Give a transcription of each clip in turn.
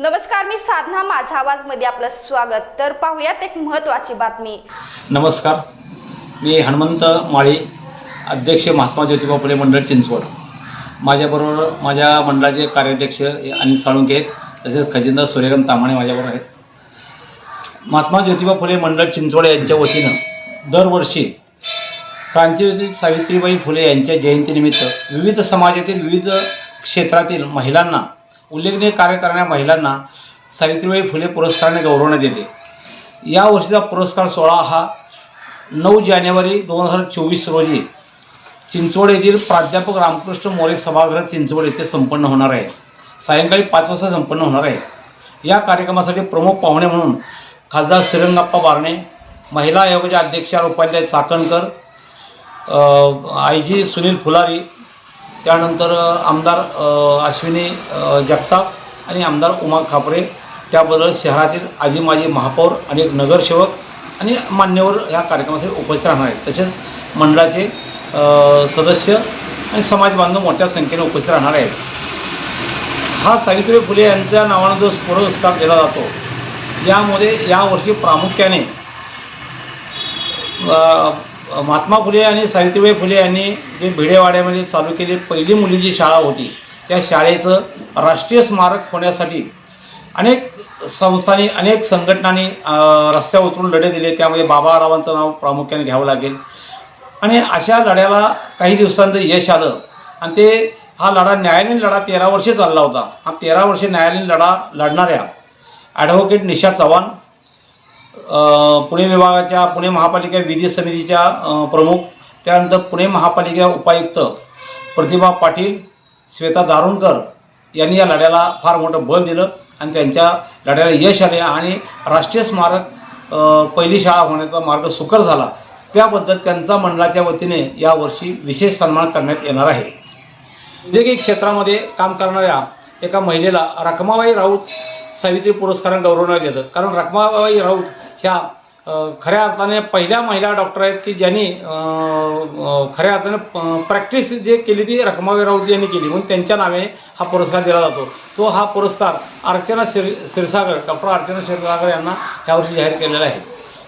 नमस्कार मी साधना माझा आवाजमध्ये आपलं स्वागत. तर पाहूयात एक महत्वाची बातमी. नमस्कार मी हनुमंत माळी अध्यक्ष महात्मा ज्योतिबा फुले मंडळ चिंचवड. माझ्याबरोबर माझ्या मंडळाचे कार्याध्यक्ष अनिल साळुंके आहेत तसेच खजिनदार सूर्यकांत तामाणे माझ्याबरोबर आहेत. महात्मा ज्योतिबा फुले मंडळ चिंचवड यांच्या वतीनं दरवर्षी क्रांतिवीर सावित्रीबाई फुले यांच्या जयंतीनिमित्त विविध समाजातील विविध क्षेत्रातील महिलांना उल्लेखनीय कार्य करणाऱ्या महिलांना सावित्रीबाई फुले पुरस्काराने गौरवण्यात येते. या वर्षीचा पुरस्कार सोहळा हा नऊ जानेवारी दोन हजार चोवीस रोजी चिंचवड येथील प्राध्यापक रामकृष्ण मोरे सभागृह चिंचवड येथे संपन्न होणार आहे. सायंकाळी पाच वाजता संपन्न होणार आहे. या कार्यक्रमासाठी प्रमुख पाहुणे म्हणून खासदार श्रीरंगाप्पा बारणे महिला आयोगाच्या अध्यक्षा उपाध्याय चाकणकर आय जी सुनील फुलारी त्यानंतर आमदार अश्विनी जगताप आणि आमदार उमा खापरे. त्याबद्दल शहरातील आजी माजी महापौर अनेक नगरसेवक आणि मान्यवर या कार्यक्रमासाठी उपस्थित राहणार आहेत. तसेच मंडळाचे सदस्य आणि समाज बांधव मोठ्या संख्येने उपस्थित राहणार आहेत. हा सावित्रीबाई फुले यांच्या नावानं जो पुरस्कार दिला जातो यामध्ये यावर्षी प्रामुख्याने महात्मा फुले आणि सावित्रीबाई फुले यांनी जे भिडेवाड्यामध्ये चालू केली पहिली मुलीची शाळा होती त्या शाळेचं राष्ट्रीय स्मारक होण्यासाठी अनेक संस्थांनी अनेक संघटनांनी रस्त्या उतरून लढे दिले. त्यामध्ये बाबा आडावांचं नाव प्रामुख्याने घ्यावं लागेल. आणि अशा लढ्याला काही दिवसांचं यश आलं. आणि ते हा लढा न्यायालयीन लढा तेरा वर्षे चालला होता. हा तेरा वर्षे न्यायालयीन लढा लढणाऱ्या ॲडव्होकेट निशा चव्हाण पुणे विभागाच्या पुणे महापालिका विधी समितीच्या प्रमुख त्यानंतर पुणे महापालिका उपायुक्त प्रतिभा पाटील श्वेता दारुणकर यांनी या लढ्याला फार मोठं बळ दिलं आणि त्यांच्या लढ्याला यश आले आणि राष्ट्रीय स्मारक पहिली शाळा होण्याचा मार्ग सुकर झाला. त्याबद्दल त्यांचा मंडळाच्या वतीने यावर्षी विशेष सन्मान करण्यात येणार आहे. वेगवेगळ्या क्षेत्रामध्ये काम करणाऱ्या एका महिलेला रखमाबाई राऊत सावित्री पुरस्काराने गौरवण्यात येतं. कारण रखमाबाई राऊत ह्या खऱ्या अर्थाने पहिल्या महिला डॉक्टर आहेत की ज्यांनी खऱ्या अर्थाने प्रॅक्टिस जे केली ती रखमावी राऊत यांनी केली. म्हणून त्यांच्या नावे हा पुरस्कार दिला जातो. तो हा पुरस्कार अर्चना शिर क्षीरसागर डॉक्टर अर्चना क्षीरसागर यांना यावर्षी जाहीर केलेला आहे.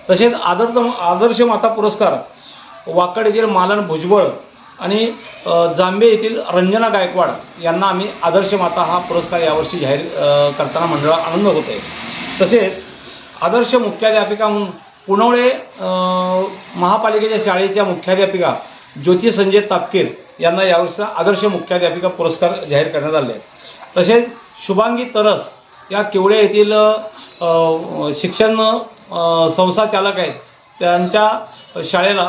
तसेच आदर्श आदर्श माता पुरस्कार वाकड येथील मालन भुजबळ आणि जांबे येथील रंजना गायकवाड यांना आम्ही आदर्श माता हा पुरस्कार यावर्षी जाहीर करताना मंडळाला आनंद होत आहे तसेच आदर्श मुख्याध्यापिका म्हणून पुनवळे महापालिकेच्या शाळेच्या मुख्याध्यापिका ज्योती संजय तापकीर यांना यावर्षीचा आदर्श मुख्याध्यापिका पुरस्कार जाहीर करण्यात आले. तसेच शुभांगी तरस या केवळे येथील शिक्षण संस्था चालक आहेत. त्यांच्या शाळेला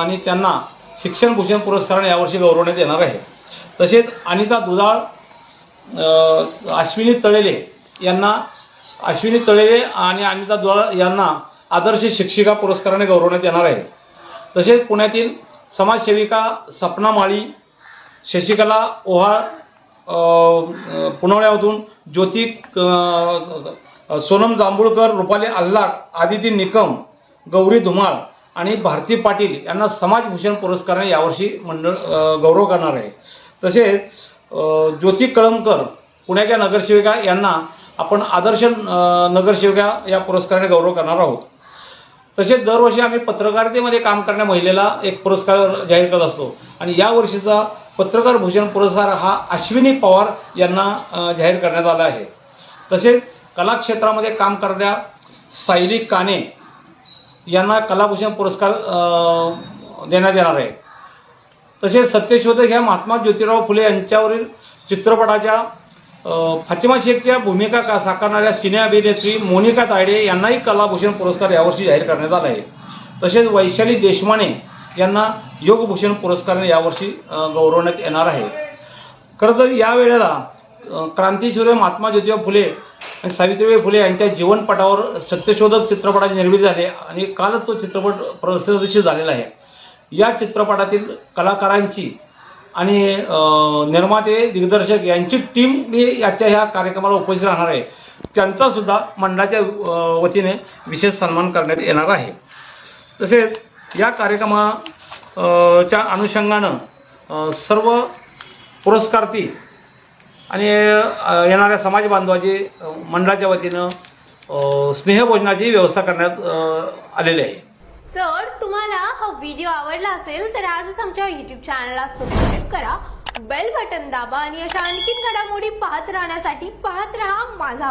आणि त्यांना शिक्षणभूषण पुरस्काराने यावर्षी गौरवण्यात येणार आहे. तसेच अनिता दुधाळ अश्विनी तळेले यांना अश्विनी तळेले आणि अनिता दुधाळ यांना आदर्श शिक्षिका पुरस्काराने गौरवण्यात येणार आहे. तसेच पुण्यातील समाजसेविका सपना माळी शशिकला ओहाळ पुनवण्यामधून ज्योती सोनम जांभूळकर रुपाली अल्लाट आदिती निकम गौरी धुमाळ आणि भारती पाटील यांना समाजभूषण पुरस्काराने यावर्षी मंडळ गौरव करणार आहे. तसेच ज्योती कळमकर पुण्याच्या नगरसेविका यांना आपण आदर्श नगरसेविका या पुरस्काराने गौरव करणार आहोत. तसेच दरवर्षी आम्ही पत्रकारितेमध्ये काम करणाऱ्या महिलेला एक पुरस्कार जाहीर करत असतो. आणि या वर्षीचा पत्रकार भूषण पुरस्कार हा अश्विनी पवार यांना जाहीर करण्यात आला आहे. तसेच कलाक्षेत्रामध्ये काम करणाऱ्या सायली काने यांना कलाभूषण पुरस्कार देण्यात येणार आहे. तसेच सत्यशोधक ह्या महात्मा ज्योतिराव फुले यांच्यावरील चित्रपटाच्या फातिमा शेखच्या भूमिका का साकारणाऱ्या सिने अभिनेत्री मोनिका तायडे यांनाही कलाभूषण पुरस्कार यावर्षी जाहीर करण्यात आला आहे. तसेच वैशाली देशमाने यांना योगभूषण पुरस्काराने यावर्षी गौरवण्यात येणार आहे. खरं तर या वेळेला क्रांतीसूर्य महात्मा ज्योतिबा फुले आणि सावित्रीबाई फुले यांच्या जीवनपटावर सत्यशोधक चित्रपटाची निर्मिती झाली आणि कालच तो चित्रपट प्रदर्शित झालेला आहे. या चित्रपटातील कलाकारांची आणि निर्माते दिग्दर्शक यांची टीम मी याच्या ह्या कार्यक्रमाला उपस्थित राहणार आहे. त्यांचासुद्धा मंडळाच्या वतीने विशेष सन्मान करण्यात येणार आहे. तसेच या कार्यक्रमा च्या अनुषंगानं सर्व पुरस्कार्थी आणि येणाऱ्या समाज बांधवाची मंडळाच्या वतीनं स्नेहभोजनाची व्यवस्था करण्यात आलेली आहे. जर तुम्हाला हा व्हिडिओ आवडला असेल तर आजच आमच्या युट्यूब चॅनलला सबस्क्राईब करा बेल बटन दाबा आणि अशा आणखीन घडामोडी पाहत राहण्यासाठी पाहत राहा माझा